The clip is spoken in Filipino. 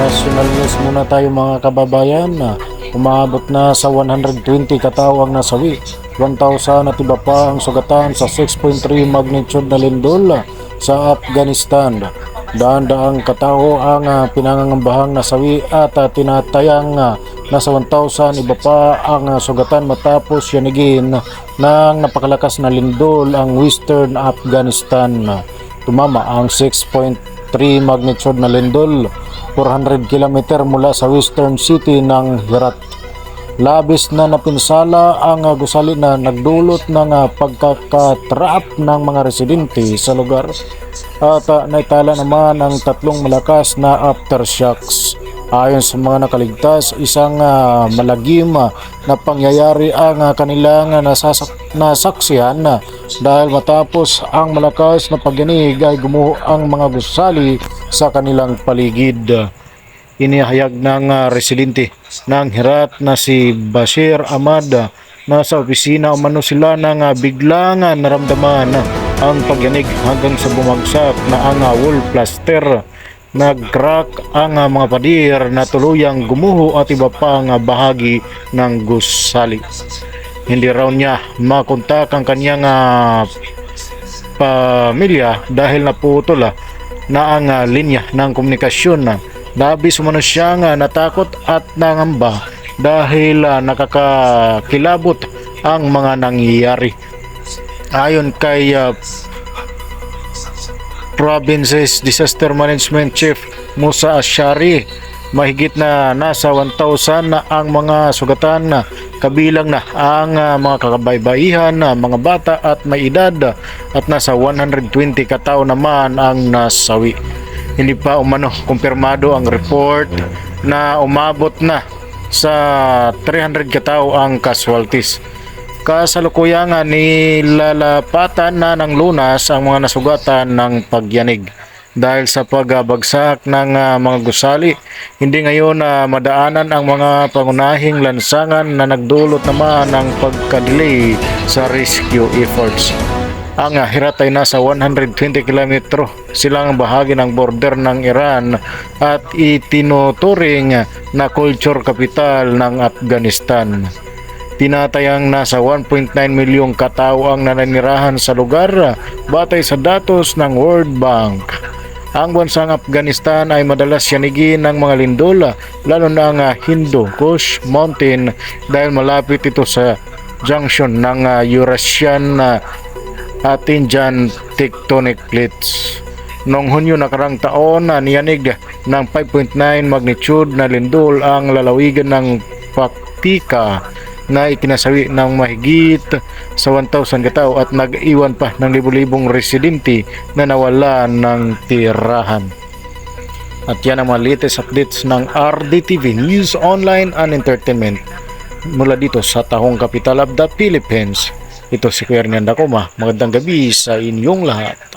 international news muna tayo mga kababayan na umabot na sa 120 katao ang nasawi. 1,000 at iba pa ang sugatan sa 6.3 magnitude na lindol sa Afghanistan. Daan-daang katao ang ah, pinangangambahang nasawi at ah, tinatayang ah, nasa 1,000 iba pa ang sugatan matapos yanigin ng napakalakas na lindol ang western Afghanistan. Tumama ang 6.3 magnitude na lindol 400 km mula sa western city ng Herat. Labis na napinsala ang gusali na nagdulot ng pagkakatrap ng mga residente sa lugar at uh, naitala naman ang tatlong malakas na aftershocks. Ayon sa mga nakaligtas, isang uh, malagim na pangyayari ang uh, kanilang uh, nasasak nasaksihan uh, dahil matapos ang malakas na pagyanig ay gumuho ang mga gusali sa kanilang paligid. Inihayag ng uh, residente ng Herat na si Bashir Ahmad na sa opisina. Umano sila nang biglang uh, naramdaman ang pagyanig hanggang sa bumagsak na ang uh, wall plaster. Nag-crack ang mga padir na tuluyang gumuho at iba pang uh, bahagi ng gusali. Hindi raw niya makontak ang kanyang uh, pamilya dahil naputol uh, na ang uh, linya ng komunikasyon na labis umano siyang uh, natakot at nangamba dahil uh, nakakakilabot ang mga nangyayari. Ayon kay uh, Provinces Disaster Management Chief Musa Ashari, mahigit na nasa 1,000 na ang mga sugatan kabilang na ang uh, mga kakabaybaihan, uh, mga bata at may edad uh, at nasa 120 katao naman ang nasawi. Hindi pa umano kumpirmado ang report na umabot na sa 300 katao ang casualties. Kasalukuyang uh, nilalapatan na ng lunas ang mga nasugatan ng pagyanig dahil sa pagbagsak ng uh, mga gusali. Hindi ngayon na uh, madaanan ang mga pangunahing lansangan na nagdulot naman ng pagka-delay sa rescue efforts. Ang uh, Herat ay nasa 120 km silang bahagi ng border ng Iran at itinuturing na culture capital ng Afghanistan. Tinatayang nasa 1.9 milyong katao ang nananirahan sa lugar batay sa datos ng World Bank. Ang bansang Afghanistan ay madalas yanigin ng mga lindol lalo na ang uh, Hindu Kush Mountain dahil malapit ito sa junction ng uh, Eurasian uh, at Indian tectonic plates. Noong Hunyo nakarang taon na niyanig ng 5.9 magnitude na lindol ang lalawigan ng Paktika na ikinasawi ng mahigit sa 1,000 katao at nag-iwan pa ng libu-libong residente na nawala ng tirahan. At yan ang mga latest updates ng RDTV News Online and Entertainment mula dito sa Tahong Capital of the Philippines. Ito si Kuya Hernanda Kuma. Magandang gabi sa inyong lahat.